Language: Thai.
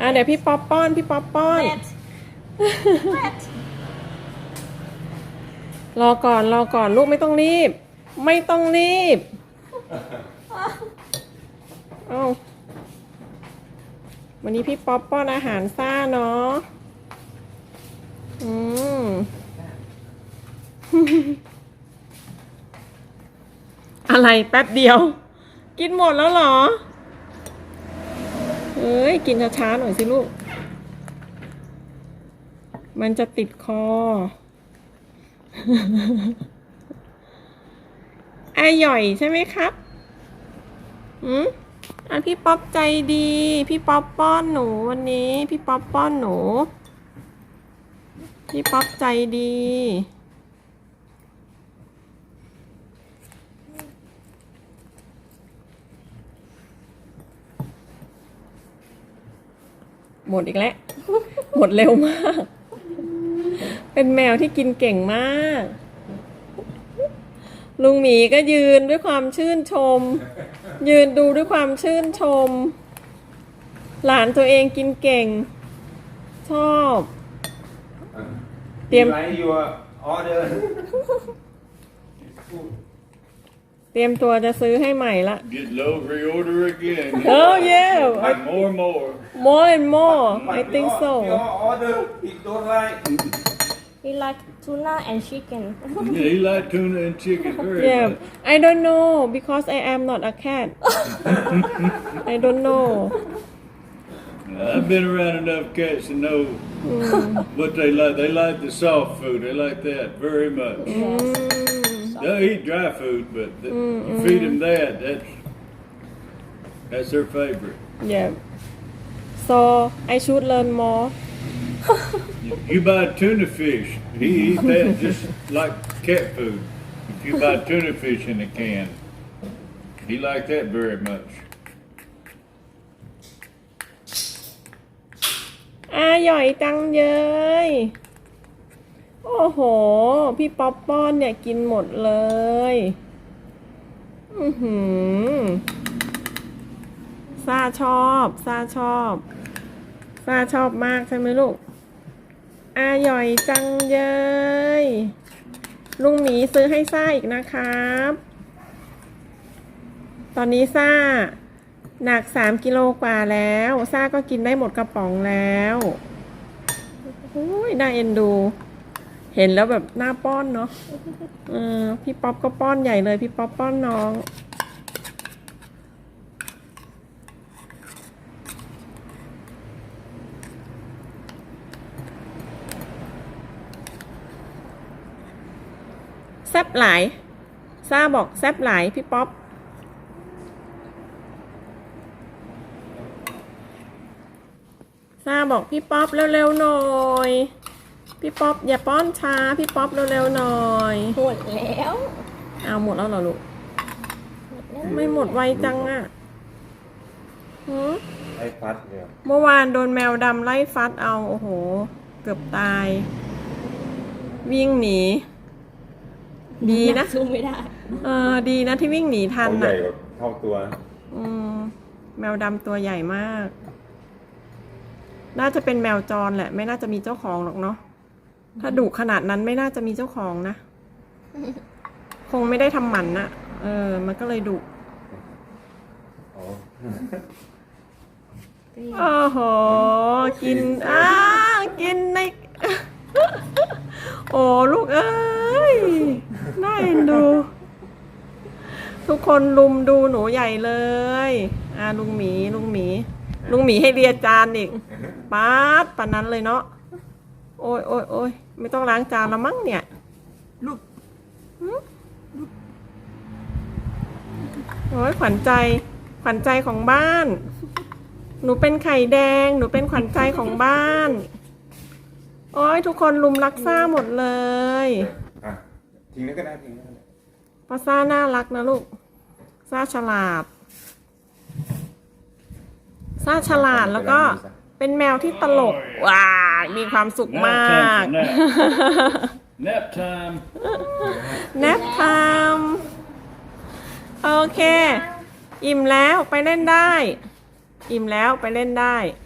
อะเดี๋ยวพี่ป๊อปป้อนพี่ป๊อปป้อน Wet. Wet. รอก่อนรอก่อนลูกไม่ต้องรีบ ไม่ต้องรีบ เอาวันนี้พี่ป๊อปป้อนอาหารซ่าเนาะ อืม อะไรแป๊บเดียว กินหมดแล้วเหรอเอ้ย กินช้าๆหน่อยสิลูก มันจะติดคออร่อยใช่ไหมครับอืมอะพี่ป๊อปใจดี พี่ป๊อปป้อนหนูวันนี้ พี่ป๊อปป้อนหนู พี่ป๊อปใจดี หมดอีกแล้ว หมดเร็วมาก เป็นแมวที่กินเก่งมาก ลุงหมีก็ยืนด้วยความชื่นชม ยืนดูด้วยความชื่นชม หลานตัวเองกินเก่ง ชอบ เตรียม Write your order. เตรียมตัวจะซื้อให้ใหม่ละ Get low reorder again. Oh yeah And more and more. more and more I But think your- so Your order, he don't like. We like tuna and chicken. Yeah, he like tuna and chicken very yeah much. I don't know because I am not a cat I don't know I've been around enough cats to know what they like. They like the soft food. They like that very much. they'll eat dry food, but you feed them that. That's that's their favorite. Yeah. So I should learn more. You, buy tuna fish, he eats that just like cat food. If you buy tuna fish in a can, he liked that very much. À tăng. โอ้โห พี่ป๊อปป้อนเนี่ยกินหมดเลย อือหือซาชอบซาชอบซาชอบมากใช่ไหมลูกอร่อยจังเลยลุงหมีซื้อให้ซ่าอีกนะครับ ตอนนี้ซ่าหนักสามกิโลกว่าแล้วซ่าก็กินได้หมดกระป๋องแล้วโอ้ยน่าเอ็นดู เห็นแล้วแบบหน่าป้อนเนาะเออพี่ป๊อปก็ป้อนใหญ่เลย พี่ป๊อปป้อนน้อง แซบหลายซ่าบอกแซบหลายพี่ป๊อปซาบอกพี่ป๊อปเร็วๆหน่อย พี่ป๊อปอย่าป้อนช้า พี่ป๊อปเร็วๆหน่อยหมดแล้วเอาหมดแล้วเหรอลูกไม่หมดไวจังอะหือไอ้ฟัดเนี่ยเมื่อวานโดนแมวดำไล่ฟัดเอาโอ้โห เกือบตาย วิ่งหนี ดีนะสู้ไม่ได้ เออดีนะที่วิ่งหนีทันเขาใหญ่น่ะกว่าเท่าตัว อืมแมวดำตัวใหญ่มาก น่าจะเป็นแมวจรแหละ ไม่น่าจะมีเจ้าของหรอกเนาะ ถ้าดุขนาดนั้นไม่น่าจะมีเจ้าของนะ คงไม่ได้ทำหมันนะเออ มันก็เลยดุอ๋อโอ้โห กินอ้ากินใน โอ้ลูกเอ้ย น่าเอ็นดู ทุกคนลุมดูหนูใหญ่เลย อ่าลุงหมี ลุงหมี ลุงหมีให้เรียจานอีกป๊าดปานนั้นเลยเนาะ โอ้ยโอ้ยโอ้ย ไม่ต้องล้างจานแล้วมั้งเนี่ย ลูกโอ้ยขวัญใจ ขวัญใจของบ้าน หนูเป็นไข่แดง หนูเป็นขวัญใจของบ้าน โอ้ยทุกคนลุมรักซ่าหมดเลย อะทิ้งแล้วก็ได้ทิ้งแล้วก็ได้เพราะซ่าน่ารักนะลูก ซ่าฉลาด ซ่าฉลาดแล้วก็เป็นแมวที่ตลกว้า มีความสุขมาก Nap time. แนปไทม์โอเค อิ่มแล้วไปเล่นได้ อิ่มแล้วไปเล่นได้ไ